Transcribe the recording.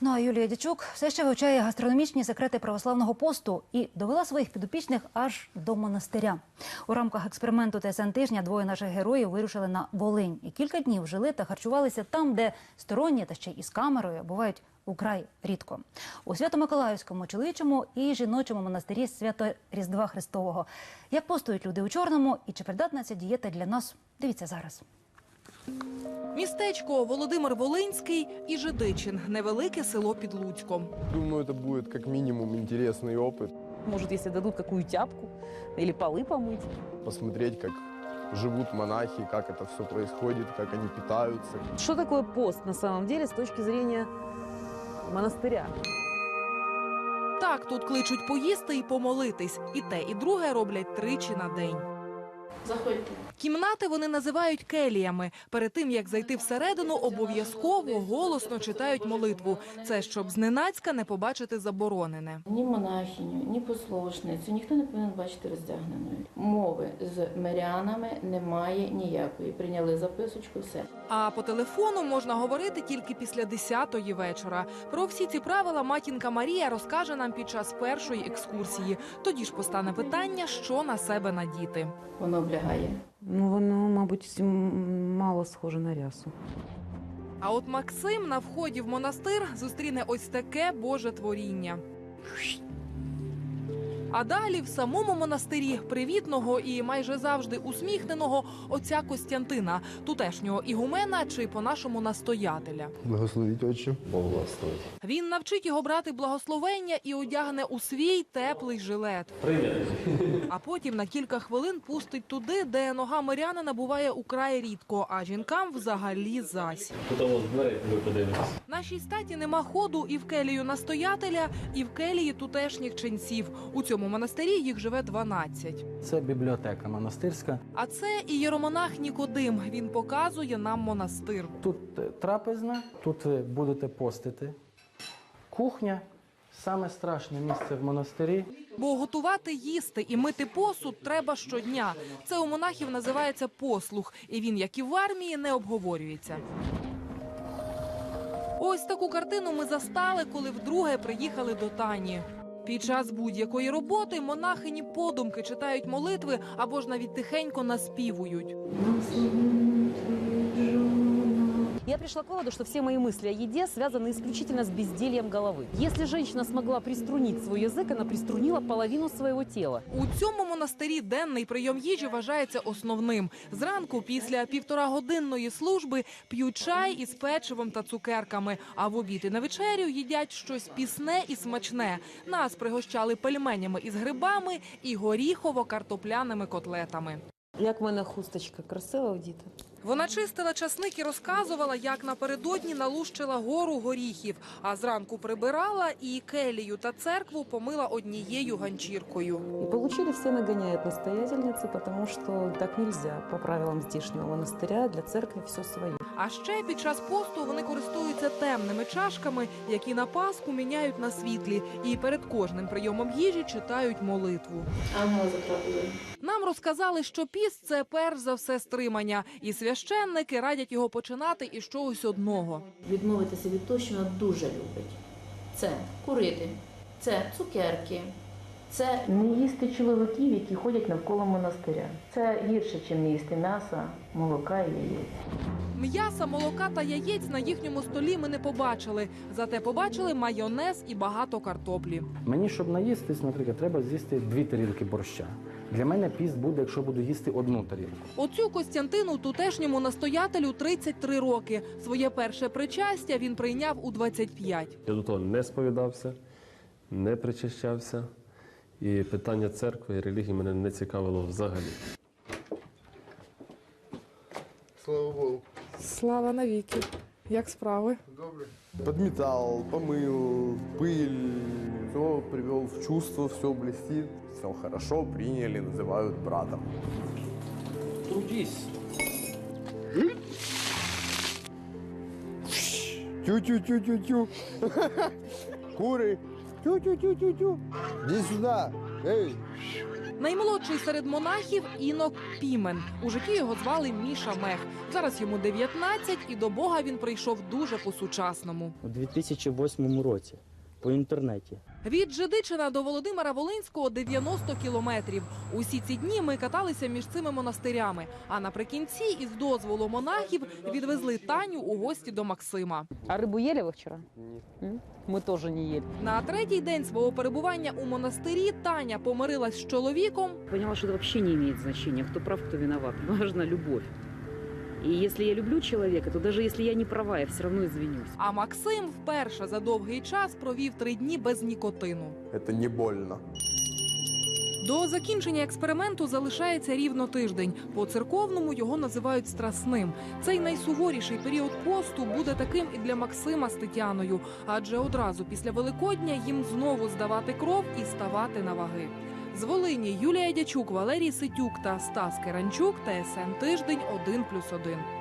Ну а Юлія Дячук все ще вивчає гастрономічні секрети православного посту і довела своїх підопічних аж до монастиря. У рамках експерименту ТСН тижня двоє наших героїв вирушили на Волинь і кілька днів жили та харчувалися там, де сторонні та ще із камерою бувають украй рідко. У Свято-Миколаївському чоловічому і жіночому монастирі свято Різдва Христового. Як постують люди у чорному і чи придатна ця дієта для нас? Дивіться зараз. Містечко Володимир Волинський і Жидичин невелике село під Луцьком. Думаю, это будет как минимум интересный опыт. Может, если дадут какую тяпку или полы помыть. Посмотреть, как живут монахи, как это все происходит, как они питаются. Что такое пост на самом деле с точки зрения монастыря? Так тут кличуть поїсти і помолитись. І те, і друге роблять тричі на день. Заходьте. Кімнати вони називають келіями. Перед тим як зайти всередину, обов'язково голосно читають молитву. Це щоб зненацька не побачити заборонене. Ні монахиню, ні послушницю, ніхто не повинен бачити роздягненою. Мови з мирянами немає ніякої. Прийняли записочку, все. А по телефону можна говорити тільки після 10-ї вечора. Про всі ці правила матінка Марія розкаже нам під час першої екскурсії. Тоді ж постане питання, що на себе надіти. Воно облягає. Ну, воно, мабуть, мало схоже на рясу. А от Максим на вході в монастир зустріне ось таке боже творіння. А далі в самому монастирі привітного і майже завжди усміхненого отця Костянтина, тутешнього ігумена чи по-нашому настоятеля. Благословить отче. Він навчить його брати благословення і одягне у свій теплий жилет. А потім на кілька хвилин пустить туди, де нога мирянина буває украй рідко, а жінкам взагалі зась. Нашій статі нема ходу і в келію настоятеля, і в келії тутешніх ченців. У цьому монастирі їх живе 12. Це бібліотека монастирська. А це і єромонах Нікодим. Він показує нам монастир. Тут е, трапезна, тут ви будете постити. Кухня саме страшне місце в монастирі. Бо готувати, їсти і мити посуд треба щодня. Це у монахів називається послух, і він, як і в армії, не обговорюється. Ось таку картину ми застали, коли вдруге приїхали до Тані. Під час будь-якої роботи монахині подумки читають молитви або ж навіть тихенько наспівують. Я пришла к выводу, что все мои мысли о еде связаны исключительно с бездельем головы. Если женщина смогла приструнить свой язык, она приструнила половину своего тела. У цьому монастирі денний прийом їжі вважається основним. Зранку, після півторагодинної служби, п'ють чай із печивом та цукерками. А в обід і на вечерю їдять щось пісне і смачне. Нас пригощали пельменями із грибами і горіхово-картопляними котлетами. Як в мене хусточка красива діти Вона чистила часник і розказувала, як напередодні налущила гору горіхів, а зранку прибирала і келію та церкву помила однією ганчіркою. І вийшли, всі наганяють настоятельниці, тому що так нельзя. По правилам здешнего монастиря для церкви все свое. А ще під час посту вони користуються темними чашками, які на Пасху міняють на світлі, і перед кожним прийомом їжі читають молитву. Нам розказали, що піст це перш за все стримання, і священники радять його починати із чогось одного. Відмовитися від того, що вона дуже любить. Це курити, це цукерки. Це не їсти чоловіків, які ходять навколо монастиря. Це гірше, ніж не їсти м'яса, молока і яєць. М'яса, молока та яєць на їхньому столі ми не побачили. Зате побачили майонез і багато картоплі. Мені, щоб наїстись, наприклад, треба з'їсти дві тарілки борща. Для мене піст буде, якщо буду їсти одну тарілку. Оцю Костянтину тутешньому настоятелю 33 роки. Своє перше причастя він прийняв у 25. Я до того не сповідався, не причащався. І питання церкви і релігії мене не цікавило взагалі. Слава Богу. Слава навіки. Як справи? Подметал, помыл, пыль, все привел в чувство, все блестит, все хорошо, приняли, называют братом. Трудись. Тю-тю-тю-тю-тю. Куры. Тю-тю-тю-тю-тю. Іди сюди. Ей. Наймолодший серед монахів Інок Пімен. У житті його звали Міша Мех. Зараз йому 19, і до Бога він прийшов дуже по-сучасному. у 2008 році по інтернеті. Від Жидичина до Володимира Волинського 90 кілометрів. Усі ці дні ми каталися між цими монастирями. А наприкінці, із дозволу монахів, відвезли Таню у гості до Максима. А рыбу ели вы вчера? М? Мы тоже не ели. На третій день свого перебування у монастирі Таня помирилась з чоловіком. Поняла, что это вообще не имеет значения, кто прав, кто виноват. Важна любовь. И если я люблю человека, то даже если я не права, я все равно извинюсь. А Максим вперше за довгий час провів три дні без нікотину. Это не больно. До закінчення експерименту залишається рівно тиждень. По церковному його називають страсним. Цей найсуворіший період посту буде таким і для Максима з Тетяною, адже одразу після Великодня їм знову здавати кров і ставати на ваги. З Волині Юлія Дячук, Валерій Ситюк та Стас Керанчук. ТСН тиждень 1+,1.